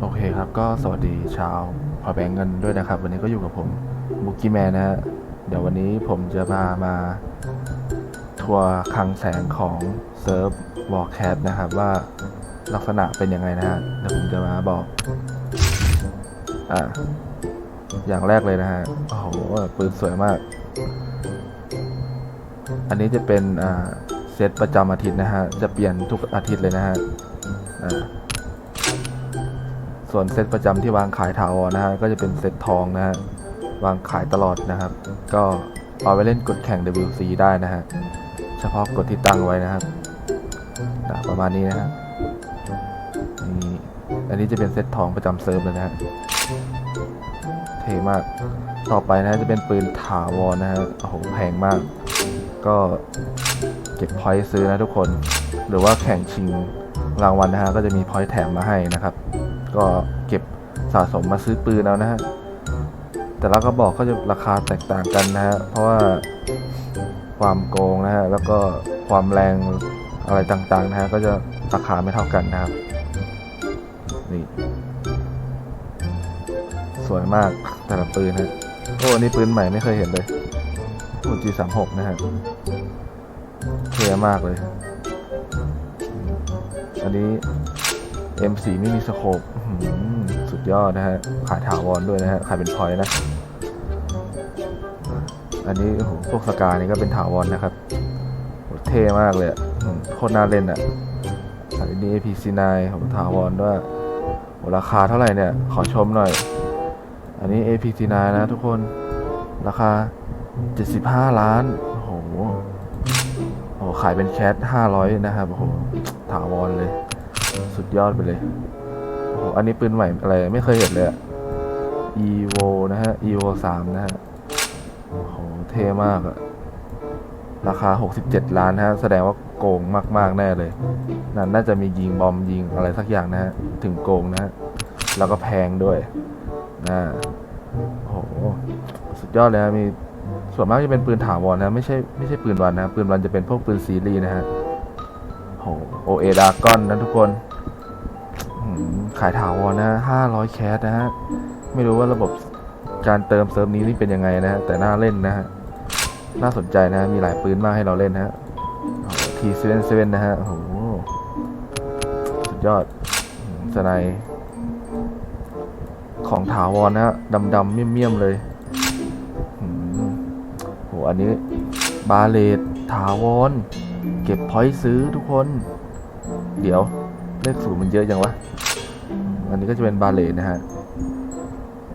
โอเคครับก็สวัสดีชาวพอแบงเงินด้วยนะครับ วันนี้ก็อยู่กับผมบุกี้แมนนะฮะเดี๋ยววันนี้ผมจะมามาทัวร์คลังแสงของเซิร์ฟวอลแคทนะครับว่าลักษณะเป็นยังไงนะฮะเดี๋ยวผมจะมาบอกอ่าอย่างแรกเลยนะฮะโอ้โหปืนสวยมาก อันนี้จะเป็นอ่าเซตประจำอาทิตย์นะฮะจะเปลี่ยนทุกอาทิตย์เลยนะฮะอ่า ส่วนเซตประจำที่วางขายถาวรนะฮะก็จะเป็นเซตทองนะฮะวางขายตลอดนะครับ ก็เอาไปเล่นกดแข่ง WC ได้นะฮะเฉพาะกดที่ตั้งไว้นะครับอะประมาณนี้นะฮะนี่อันนี้จะเป็นเซตทองประจำเซิร์ฟเลยนะฮะเท่มากต่อไปนะฮะจะเป็นปืนถาวรนะฮะโอ้โหแพงมาก ก็เก็บพอยต์ซื้อนะทุกคน หรือว่าแข่งชิงรางวัลนะฮะก็จะมีพอยต์แถมมาให้นะครับ ก็เก็บสะสมมาซื้อปืนแล้วนะฮะแต่ละกระบอกก็จะราคาแตกต่างกันนะฮะเพราะว่าความโกงนะฮะแล้วก็ความแรงอะไรต่างๆนะฮะก็จะราคาไม่เท่ากันนะครับนี่สวยมากแต่ละปืนฮะโอ้อันนี้ปืนใหม่ไม่เคยเห็นเลยอุจีสามหกนะฮะเท่มากเลย อันนี้ M4 ไม่มีสโคปสุดยอดนะฮะ ขายถาวรด้วยนะฮะ ขายเป็นพอยต์นะ อันนี้โอ้โหพวกสกานี่ก็เป็นถาวรนะครับโเท่มากเลยอะอื้อหือโคตรน่าเล่นอะอันนี้ APC9 ของถาวรด้วยโหราคาเท่าไหร่เนี่ย ขอชมหน่อย อันนี้ APC9 นะทุกคน ราคา 75 ล้าน โอ้โห โอ้โหขายเป็นแคท500 นะครับ โอ้โห ถาวรเลย สุดยอดไปเลยโอ้โหอันนี้ปืนใหม่อะไรไม่เคยเห็นเลยอะ evo นะฮะ evo 3นะฮะโอ้โหเท่มากอะราคา 67 ล้านนะฮะ แสดงว่าโกงมาก ๆ แน่เลยนั่นน่าจะมียิงบอมยิงอะไรสักอย่างนะฮะ ถึงโกงนะฮะ แล้วก็แพงด้วยนะโอ้โห สุดยอดเลยนะมีส่วนมากจะเป็นปืนถาวรนะ ไม่ใช่ไม่ใช่ปืนวันนะ ปืนวันจะเป็นพวกปืนซีรีส์นะฮะโหโอเอดากอนนะทุกคน ขายถาวรนะห้าร้อยแคสนะฮะ ไม่รู้ว่าระบบการเติมเซิร์ฟนี้นี่เป็นยังไงนะฮะแต่น่าเล่นนะฮะ น่าสนใจนะ มีหลายปืนมากให้เราเล่นนะฮะทีเซเว่นเซเว่นนะฮะ โอ้โห สุดยอดสไนด์ของถาวรนะฮะ ดำๆเมี่ยมๆเลยโห อันนี้ บาเลตถาวร เก็บพอยต์ซื้อทุกคน เดี๋ยว เลขศูนย์มันเยอะยังวะ อันนี้ก็จะเป็นบาเลตนะฮะ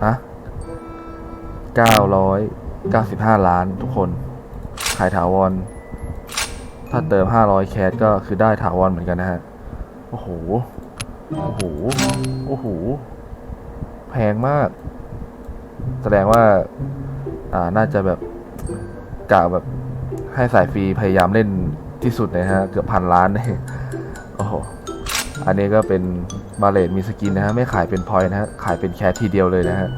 อะเก้าร้อยเก้าสิบห้าล้านทุกคน ขายถาวร ถ้าเติมห้าร้อยแคสก็คือได้ถาวรเหมือนกันนะฮะ โอ้โห โอ้โห โอ้โห แพงมาก แสดงว่า อ่า น่าจะแบบกะแบบให้สายฟรีพยายามเล่นที่สุดเลยฮะ เกือบพันล้านเลยโอ้โห อันนี้ก็เป็นบาเลตมีสกินนะฮะไม่ขายเป็นพอยต์นะฮะขายเป็นแคททีเดียวเลยนะฮะ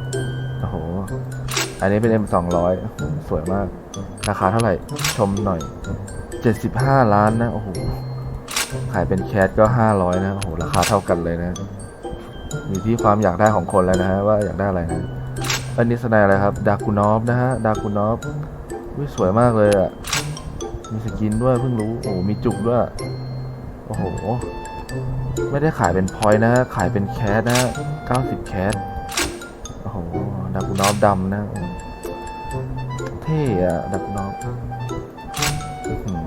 โอ้โหอันนี้เป็น M 2 0 0 สวยมาก ราคาเท่าไหร่ชมหน่อย 75 ล้านนะโอ้โหขายเป็นแคทก็ 500 นะโอ้โหราคาเท่ากันเลยนะอยู่ที่ความอยากได้ของคนแล้วนะฮะว่าอยากได้อะไรนะอันนี้สนด์อะไรครับดากูนอฟนะฮะดากูนอฟวิสวยมากเลยอะมีสกินด้วยเพิ่งรู้โอ้โหมีจุกด้วยโอ้โห ไม่ได้ขายเป็นพอยต์นะ ขายเป็นแคสนะฮะ90 แคส โอ้โห ดักกูนอฟดำนะ เท่อะดักนอฟอื้อหือ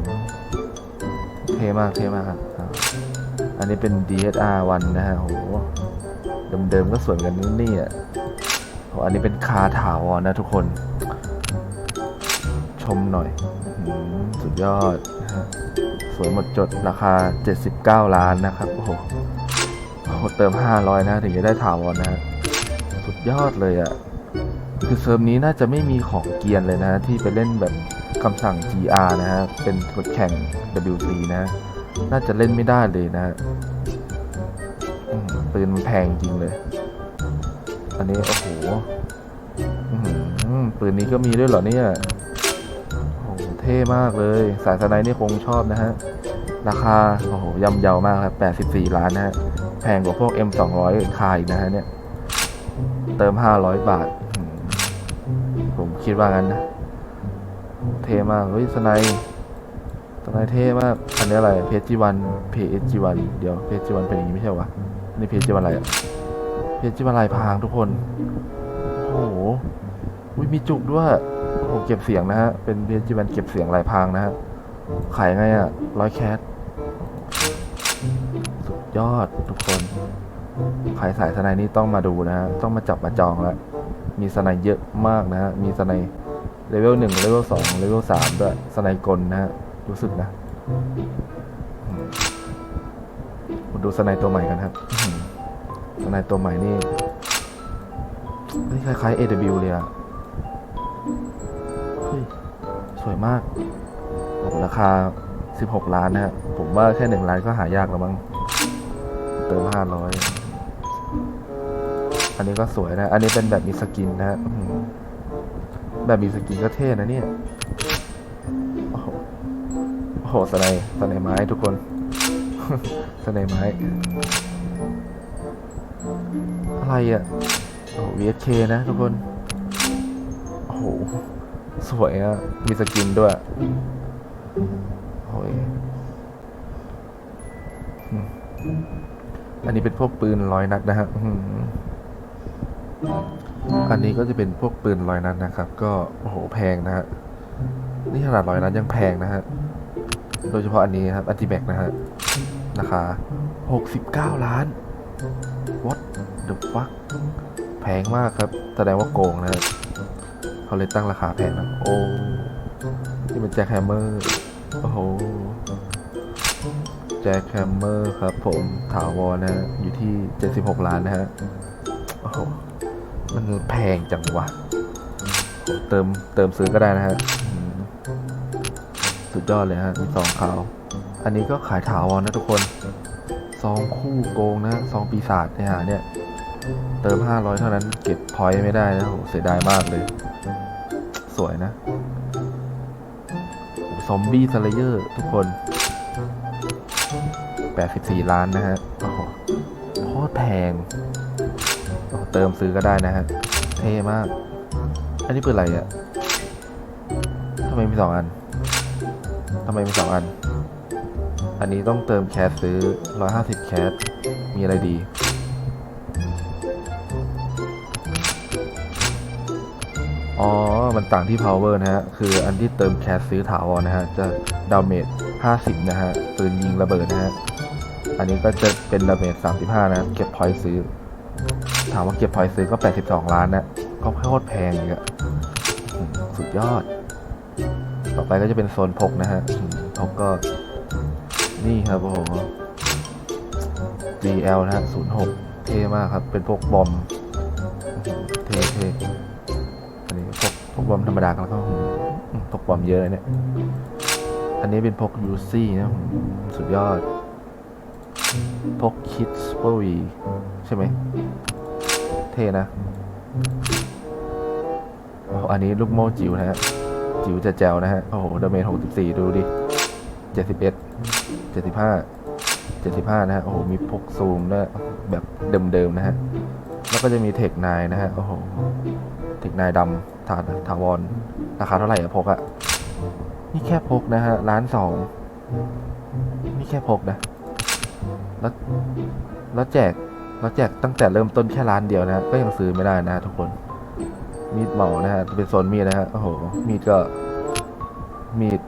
เท่มาก เท่มากครับ อันนี้เป็น DSR 1 นะฮะโอ้โหเดิมๆก็สวยเหมือนกันนี่อะโอ้อันนี้เป็นคาถาวรนะทุกคน ชมหน่อย สุดยอด สวยหมดจดราคา 79 ล้านนะครับ โอ้โหเติม 500 นะ ถึงจะได้ถาวรนะฮะสุดยอดเลยอะ่ะ คือเซิร์ฟนี้น่าจะไม่มีของเกียนเลยนะ ที่ไปเล่นแบบคำสั่ง GR นะฮะ เป็นกดแข่ง WC นะ น่าจะเล่นไม่ได้เลยนะปืนมันแพงจริงเลย อันนี้ โอ้โหปืนนี้ก็มีด้วยเหรอเนี่ย เท่มากเลย สายสไนด์นี่คงชอบนะฮะ ราคา โอ้โหย่ำเยาวมากครับ 84 ล้านนะฮะ แพงกว่าพวก M 2 0 0 คายนะฮะเนี่ย เติม 500 บาท ผมคิดว่างั้นนะ เท่มาก เฮ้ยสไนด์สไนด์เท่มาก อันนี้อะไร เพจจีวันเพจจีวันเดี๋ยวเพจจีวันเป็นอย่างนี้ไม่ใช่วะนี่เพจจีวันอะไรอะเพจจีวันลายพรางทุกคน โอ้โหมีจุกด้วย โอ้โหเก็บเสียงนะฮะ เป็นเพจจีวันเก็บเสียงลายพรางนะฮะ ขายไงอะ่ะร้อยแคสสุดยอดทุกคนใครสายสไนด์นี่ต้องมาดูนะฮะ ต้องมาจับมาจองแล้ว มีสไนด์เยอะมากนะฮะ มีสไนด์เลเวลหนึ่งเลเวลสองเลเวลสามด้วยสไนด์กลนะฮะ รู้สึกนะมาดูสไนด์ตัวใหม่กันครับสไนด์ตัวใหม่นี่คล้ายๆ AW เลยอะ วยมากโอ้ราคา 16 ล้านนะฮะผมว่าแค่ 1 ล้านก็หายากแล้วมั้งเติม 500 อันนี้ก็สวยนะ อันนี้เป็นแบบมีสกินนะฮะแบบมีสกินก็เท่นะเนี่ย โอ้โหโอ้โหสไนด์สไนด์ไม้ทุกคนสไนด์ไม้ อะไรอะโอ้โห VSK นะทุกคน โอ้โห สวยอะ มีสกินด้วยโอ้ยอันนี้เป็นพวกปืนร้อยนัดนะฮะอันนี้ก็จะเป็นพวกปืนร้อยนัดนะครับ ก็โอ้โหแพงนะฮะ นี่ขนาดร้อยนัดยังแพงนะฮะ โดยเฉพาะอันนี้ครับอันติแบกนะฮะ ราคา69ล้าน what the fuck แพงมากครับ แสดงว่าโกงนะฮะ เขาเลยตั้งราคาแพงนะโอ้นี่เป็นแจ็คแฮมเมอร์โอ้โหแจ็คแฮมเมอร์ครับผมถาวรนะฮะอยู่ที่ 76 ล้านนะฮะโอ้โหมันแพงจังวะเติมเติมซื้อก็ได้นะฮะสุดยอดเลยฮะมีซองขาว อันนี้ก็ขายถาวรนะทุกคนซองคู่โกงนะซองปีศาจเนี่ยฮะเนี่ย เติม 500 เท่านั้นเก็บพอยต์ไม่ได้นะโหเสียดายมากเลย สวยนะซอมบี้สเลเยอร์ทุกคน 84 ล้านนะฮะโอ้โหโคตรแพง เติมซื้อก็ได้นะฮะ เท่มาก อันนี้เป็นอะไรอะ่ะทำไมมีสองอันทำไมมีสองอัน อันนี้ต้องเติมแคสซื้อ 150 แคส มีอะไรดี มันต่างที่ power นะฮะ คืออันที่เติมแคสซื้อถาวรนะฮะ จะดาเมจ 50 นะฮะปืนยิงระเบิดนะฮะ อันนี้ก็จะเป็นดาเมจ 35 นะ เก็บพอยซื้อ ถามว่าเก็บพอยซื้อก็ 82 ล้านนะก็โคตรแพงอีกอะสุดยอด ต่อไปก็จะเป็นโซนพกนะฮะพกก็ นี่ครับโอ้โห GL นะฮะ06 เท่มากครับ เป็นพวกบอม บอมธรรมดาแล้วก็อื้อหือพวกบอมเยอะเลยเนี่ย อันนี้เป็นพกยูซี่นะสุดยอด พกคิดสปอรีใช่ไหม เท่นะ อันนี้ลูกโม่จิ๋วนะฮะ จิ๋วจะแจวนะฮะ โอ้โหดาเมจ64ดูดิ71 75 75นะฮะ โอ้โห มีพกซูมด้วยแบบเดิมๆนะฮะ แล้วก็จะมีเทคนายนะฮะ โอ้โห เทคนายดำ ถาถาวรราคาเท่าไหร่อะพกอะนี่แค่พกนะฮะล้านสองนี่แค่พกนะ แล้วแล้วแจกแล้วแจกตั้งแต่เริ่มต้นแค่ร้านเดียวนะฮะก็ยังซื้อไม่ได้นะฮะทุกคน มีดเหมานะฮะเป็นโซนมีดนะฮะโอ้โหมีดก็มีด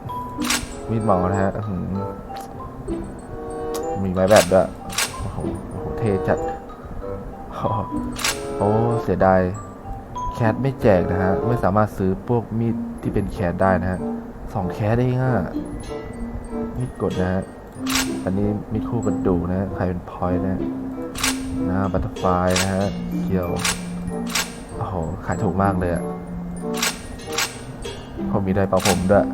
มีดเหมานะฮะมีไม้แบบด้วยโอ้โหโอ้โหเทจัดโอ้เสียดาย แคสไม่แจกนะฮะ ไม่สามารถซื้อพวกมีดที่เป็นแคสได้นะฮะสองแคสได้ง่ายมีดกดนะฮะ อันนี้มีดคู่กระดูกนะฮะใครเป็นพอยต์นะฮะหน้าบัตเตอร์ไฟนะฮะเขียว โอ้โห ขายถูกมากเลยอะผมมีได้เป่าผมด้วย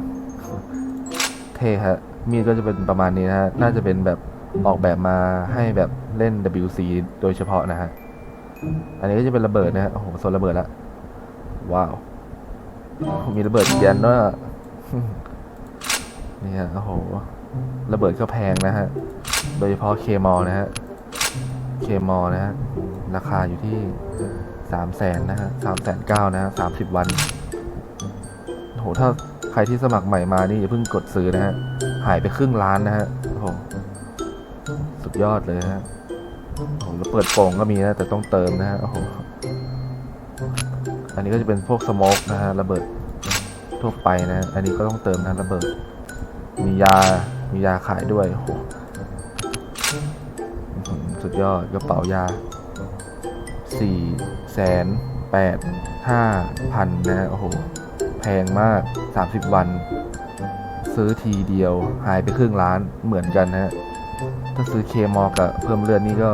เท่ฮะ มีดก็จะเป็นประมาณนี้นะฮะ น่าจะเป็นแบบออกแบบมาให้แบบเล่น WC โดยเฉพาะนะฮะ อันนี้ก็จะเป็นระเบิดนะฮะ โอ้โหโซนระเบิดละ ว้าว มีระเบิดยันด้วยนี่ฮะโอ้โห ระเบิดก็แพงนะฮะ โดยเฉพาะเคมอลนะฮะ เคมอนะฮะ ราคาอยู่ที่สามแสนนะฮะสามแสนเก้านะฮะสามสิบวันโหถ้าใครที่สมัครใหม่มานี่อย่าเพิ่งกดซื้อนะฮะ หายไปครึ่งล้านนะฮะโอ้โหสุดยอดเลยฮะโอ้โหแล้วเปิดโป่งก็มีนะ แต่ต้องเติมนะฮะโอ้โห อันนี้ก็จะเป็นพวกสโมกนะฮะระเบิดทั่วไปนะอันนี้ก็ต้องเติมนะระเบิด มียา มียาขายด้วยโอ้โหสุดยอดกระเป๋ายาสี่แสนแปดห้าพันนะโอ้โห แพงมากสามสิบวัน ซื้อทีเดียวหายไปครึ่งล้านเหมือนกันนะถ้าซื้อเคมอกับเพิ่มเลือดนี่ก็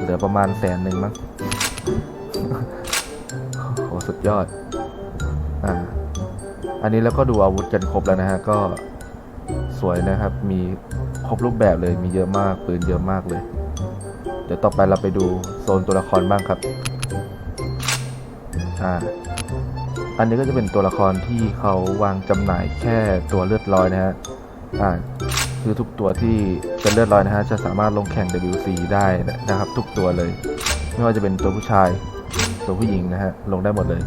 เหลือประมาณแสนหนึ่งมั้ง สุดยอด อ่า อันนี้แล้วก็ดูอาวุธกันครบแล้วนะฮะ ก็สวยนะครับ มีครบรูปแบบเลย มีเยอะมาก ปืนเยอะมากเลย เดี๋ยวต่อไปเราไปดูโซนตัวละครบ้างครับ อ่า อันนี้ก็จะเป็นตัวละครที่เขาวางจำหน่ายแค่ตัวเลือดร้อยนะฮะ อ่า คือทุกตัวที่เป็นเลือดร้อยนะฮะ จะสามารถลงแข่ง WC ได้นะครับ ทุกตัวเลย ไม่ว่าจะเป็นตัวผู้ชาย ตัวผู้หญิงนะฮะ ลงได้หมดเลย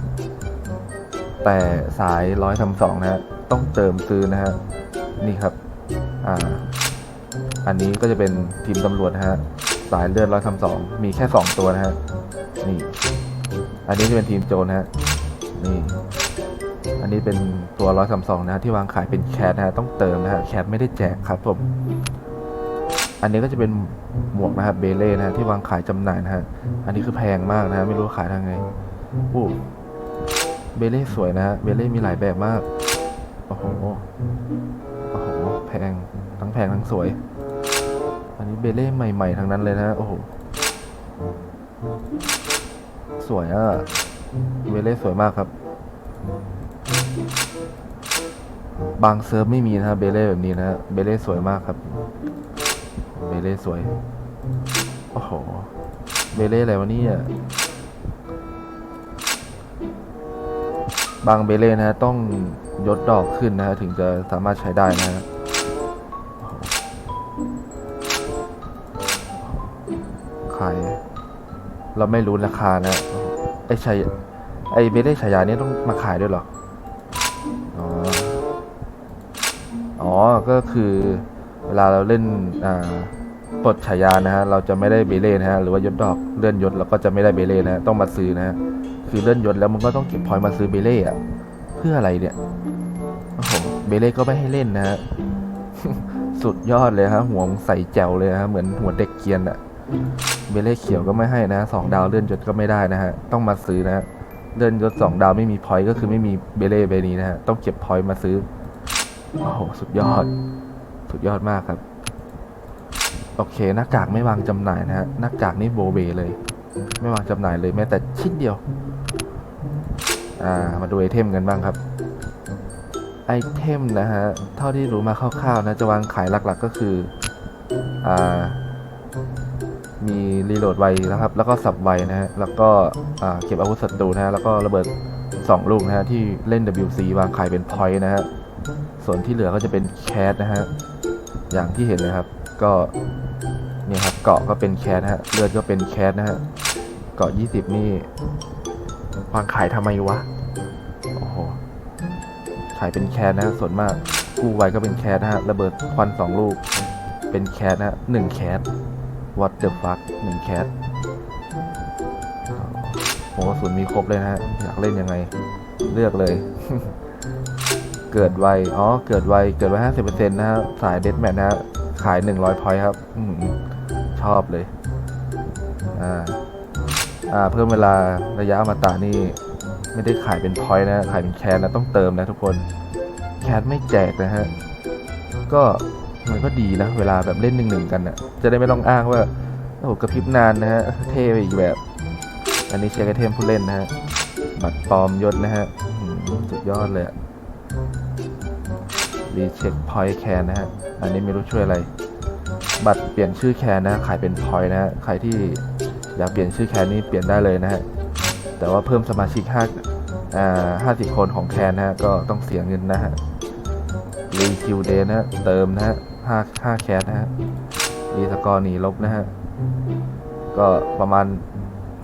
แต่สายร้อยทำสองนะฮะ ต้องเติมซื้อนะฮะ นี่ครับ อ่า อันนี้ก็จะเป็นทีมตำรวจนะฮะ สายเลือดร้อยทำสองมีแค่สองตัวนะฮะ นี่ อันนี้จะเป็นทีมโจรนะฮะ นี่ อันนี้เป็นตัวร้อยสามสองนะฮะที่วางขายเป็นแคทนะฮะ ต้องเติมนะฮะ แคทไม่ได้แจกครับผม อันนี้ก็จะเป็นหมวกนะครับเบเล่นะฮะที่วางขายจำหน่ายนะฮะ อันนี้คือแพงมากนะฮะไม่รู้ขายทางไงอู้เบเล่สวยนะฮะเบเล่มีหลายแบบมาก โอ้โห โอ้โห แพง ทั้งแพงทั้งสวย อันนี้เบเล่ใหม่ ๆทั้งนั้นเลยนะฮะ โอ้โห สวยอะ เบเล่สวยมากครับ บางเซิร์ฟไม่มีนะฮะเบเล่แบบนี้นะฮะ เบเล่สวยมากครับ เบเล่สวย โอ้โหเบเล่อะไรวะเนี่ยบางเบเล่นะฮะต้องยศดอกขึ้นนะฮะถึงจะสามารถใช้ได้นะฮะขายเราไม่รู้ราคานะโอ้โหไอชัยไอเบเล่ฉายานี้ต้องมาขายด้วยหรอ อ๋ออ๋อก็คือ วลาเราเล่นปลดฉายานะฮะเราจะไม่ได้เบเล่นะฮะหรือว่ายศดอกเลื่อนยศเราก็จะไม่ได้เบเล่นะฮะต้องมาซื้อนะฮะคือเลื่อนยศแล้วมันก็ต้องเก็บพอยมาซื้อเบเล่อะเพื่ออะไรเนี่ยโอ้โหเบเล่ก็ไม่ให้เล่นนะฮะสุดยอดเลยฮะหัวใส่แจ๋วเลยฮะเหมือนหัวเด็กเกียนอะเบเล่เขียวก็ไม่ให้นะสองดาวเลื่อนยศก็ไม่ได้นะฮะต้องมาซื้อนะฮะเลื่อนยศสองดาวไม่มีพอยก็คือไม่มีเบเล่ใบนี้นะฮะต้องเก็บพอยมาซื้อโอ้โหสุดยอด สุดยอดมากครับ โอเคหน้ากากไม่วางจำหน่ายนะฮะหน้ากากนี่โบเบเลย ไม่วางจำหน่ายเลยแม้แต่ชิ้นเดียว อ่ามาดูไอเทมกันบ้างครับไอเทมนะฮะ เท่าที่รู้มาคร่าวๆนะจะวางขายหลักๆก็คืออ่ามีรีโหลดไวนะครับ แล้วก็สับไวนะฮะ แล้วก็อ่าเก็บอาวุธศัตรูนะฮะ แล้วก็ระเบิด 2 ลูกนะฮะ ที่เล่น WC วางขายเป็นพอยต์นะฮะ ส่วนที่เหลือก็จะเป็นแคสนะฮะ อย่างที่เห็นเลยครับ ก็เนี่ยครับเกาะก็เป็นแคสนะฮะเลือดก็เป็นแคสนะฮะเกาะ20นี่วางขายทำไมวะโอ้โหขายเป็นแคสนะฮะส่วนมากกู้ไว้ก็เป็นแคสนะฮะระเบิดควันสองลูก เป็นแคสนะฮะหนึ่งแคส what the fuck หนึ่งแคสโอ้โหส่วนมีครบเลยนะฮะอยากเล่นยังไง เลือกเลย เกิดไว อ๋อ เกิดไว เกิดไวห้าสิบเปอร์เซ็นต์นะฮะ สายเดดแมทนะฮะ ขายหนึ่งร้อยพอยครับอืมชอบเลย อ่า อ่า เพิ่มเวลาระยะอมตะนี่ ไม่ได้ขายเป็นพอยนะ ขายเป็นแคสนะต้องเติมนะทุกคน แคสไม่แจกนะฮะ ก็มันก็ดีนะ เวลาแบบเล่นหนึ่งหนึ่งกันนะจะได้ไม่ต้องอ้างว่า โอ้โหกระพริบนานนะฮะ เท่ไปอีกแบบ อันนี้เช็คไอเทมผู้เล่นนะฮะ บัตรปลอมยศนะฮะสุดยอดเลยอะ รีเช็คพอยต์แคนนะฮะ อันนี้ไม่รู้ช่วยอะไร บัตรเปลี่ยนชื่อแคนนะ ขายเป็นพอยต์นะฮะ ใครที่อยากเปลี่ยนชื่อแคนนี่เปลี่ยนได้เลยนะฮะ แต่ว่าเพิ่มสมาชิกห้าอ่าห้าสิบคนของแคนนะฮะ ก็ต้องเสียเงินนะฮะ รีคิวเดย์นะฮะ เติมนะฮะห้าห้าแคสนะฮะ รีสกอร์หนีลบนะฮะ ก็ประมาณ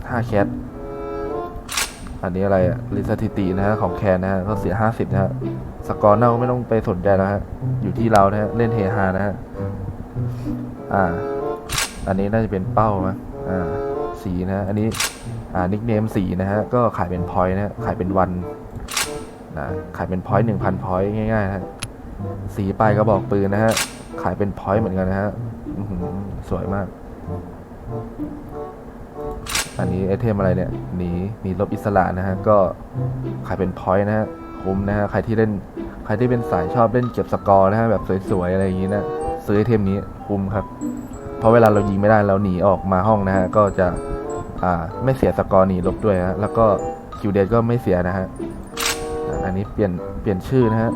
ห้าแคทอันนี้อะไรอะรีสถิตินะฮะของแคนนะฮะก็เสียห้าสิบนะฮะ สกอร์เน่าไม่ต้องไปสนใจแล้วฮะ อยู่ที่เรานะฮะ เล่นเฮฮานะฮะ อ่า อันนี้น่าจะเป็นเป้ามั้ยอ่า สีนะฮะอันนี้ อ่า นิกเนมสีนะฮะ ก็ขายเป็นพอยต์นะฮะ ขายเป็นวัน นะ ขายเป็นพอยต์หนึ่งพันพอยต์ง่ายๆนะฮะ สีปลายกระบอกปืนนะฮะ ขายเป็นพอยต์เหมือนกันนะฮะสวยมาก อันนี้ไอเทมอะไรเนี่ย หนี หนีลบอิสระนะฮะ ก็ขายเป็นพอยต์นะฮะ คุ้มนะฮะใครที่เล่นใครที่เป็นสายชอบเล่นเก็บสกอร์นะฮะแบบสวยๆอะไรอย่างงี้นะซื้อไอเทมนี้คุ้มครับ เพราะเวลาเรายิงไม่ได้เราหนีออกมาห้องนะฮะก็จะอ่าไม่เสียสกอร์หนีลบด้วยฮะแล้วก็คิวเดก็ไม่เสียนะฮะอันนี้เปลี่ยนเปลี่ยนชื่อนะฮะ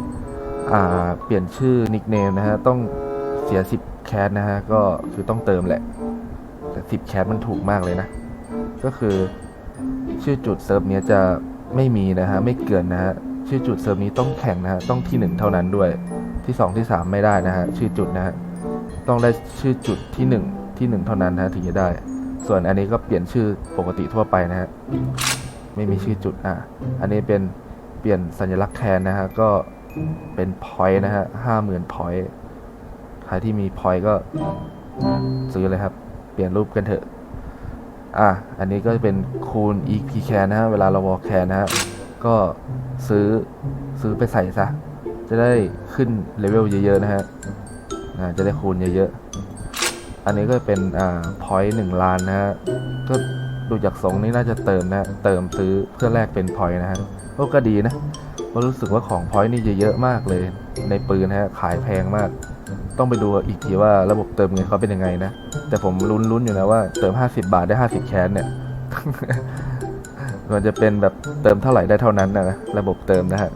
อ่าเปลี่ยนชื่อนิกเนมนะฮะต้องเสีย 10 แคสนะฮะก็คือต้องเติมแหละแต่10 แคสมันถูกมากเลยนะ ก็คือชื่อจุดเซิร์ฟเนี้ยจะไม่มีนะฮะไม่เกินนะฮะ ชื่อจุดเซิร์ฟนี้ต้องแข่งนะฮะต้องที่หนึ่งเท่านั้นด้วยที่สองที่สามไม่ได้นะฮะชื่อจุดนะฮะต้องได้ชื่อจุดที่หนึ่งที่หนึ่งเท่านั้นนะะถึงจะได้ ส่วนอันนี้ก็เปลี่ยนชื่อปกติทั่วไปนะฮะไม่มีชื่อจุดอะอันนี้เป็นเปลี่ยนสัญลักษณ์แคนนะฮะก็เป็นพอยต์นะฮะห้าหมื่นพอยต์ใครที่มีพอยต์ก็ซื้อเลยครับ เปลี่ยนรูปกันเถอะ อะ อันนี้ก็เป็นคูณ EP แคนนะฮะ เวลาเราวอลแคนนะฮะ ก็ซื้อซื้อไปใส่ซะ จะได้ขึ้นเลเวลเยอะๆนะฮะจะได้คูณเยอะๆ อันนี้ก็เป็นอ่าพอยต์หนึ่งล้านนะฮะ ก็ดูจากทรงนี่น่าจะเติมนะ เติมซื้อเพื่อแลกเป็นพอยต์นะฮะก็ก็ดีนะเพราะรู้สึกว่าของพอยต์นี่จะเยอะมากเลย ในปืนนะฮะขายแพงมาก ต้องไปดูอีกทีว่าระบบเติมเงินเขาเป็นยังไงนะ แต่ผมลุ้นๆอยู่นะว่าเติม 50 บาทได้ 50 แคสเนี่ย มันจะเป็นแบบเติมเท่าไหร่ได้เท่านั้นนะ ระบบเติมนะฮะ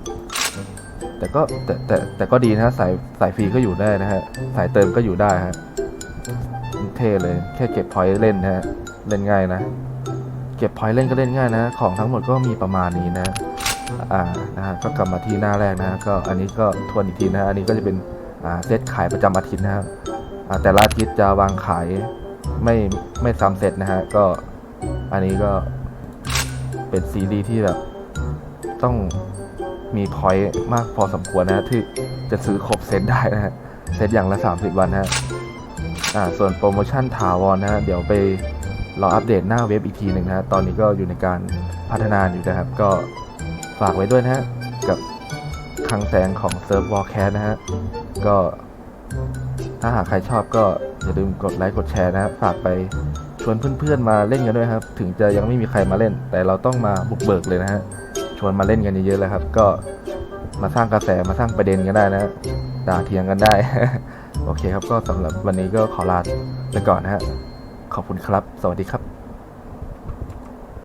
แต่ก็แต่แต่แต่ก็ดีนะสายสายฟรีก็อยู่ได้นะฮะ สายเติมก็อยู่ได้ฮะ เท่เลย แค่เก็บพอยต์เล่นนะฮะ เล่นง่ายนะ เก็บพอยต์เล่นก็เล่นง่ายนะ ของทั้งหมดก็มีประมาณนี้นะ อ่า นะฮะ ก็กลับมาที่หน้าแรกนะฮะ ก็อันนี้ก็ทวนอีกทีนะฮะ อันนี้ก็จะเป็น อ่า เซตขายประจำอาทิตย์นะครับอ่าแต่ละอาทิตย์จะวางขายไม่ไม่ซ้ำเซตนะฮะ ก็อันนี้ก็ เป็นซีรีส์ที่แบบ ต้องมีพอยต์มากพอสมควรนะที่จะซื้อครบเซตได้นะฮะเซตอย่างละ 30 วันนะฮะอ่าส่วนโปรโมชั่นถาวรนะฮะเดี๋ยวไปรออัปเดตหน้าเว็บอีกทีหนึ่งนะฮะตอนนี้ก็อยู่ในการพัฒนาอยู่นะครับ ก็ฝากไว้ด้วยนะฮะกับคลังแสงของเซิร์ฟวอลแคสนะฮะก็ถ้าหากใครชอบก็อย่าลืมกดไลค์กดแชร์นะฝากไป ชวนเพื่อนๆมาเล่นกันด้วยครับ ถึงจะยังไม่มีใครมาเล่น แต่เราต้องมาบุกเบิกเลยนะฮะ ชวนมาเล่นกันเยอะๆเลยครับ ก็มาสร้างกระแสมาสร้างประเด็นกันได้นะด่าเทียงกันได้ โอเคครับ ก็สำหรับวันนี้ก็ขอลาไปก่อนนะฮะ ขอบคุณครับ สวัสดีครับ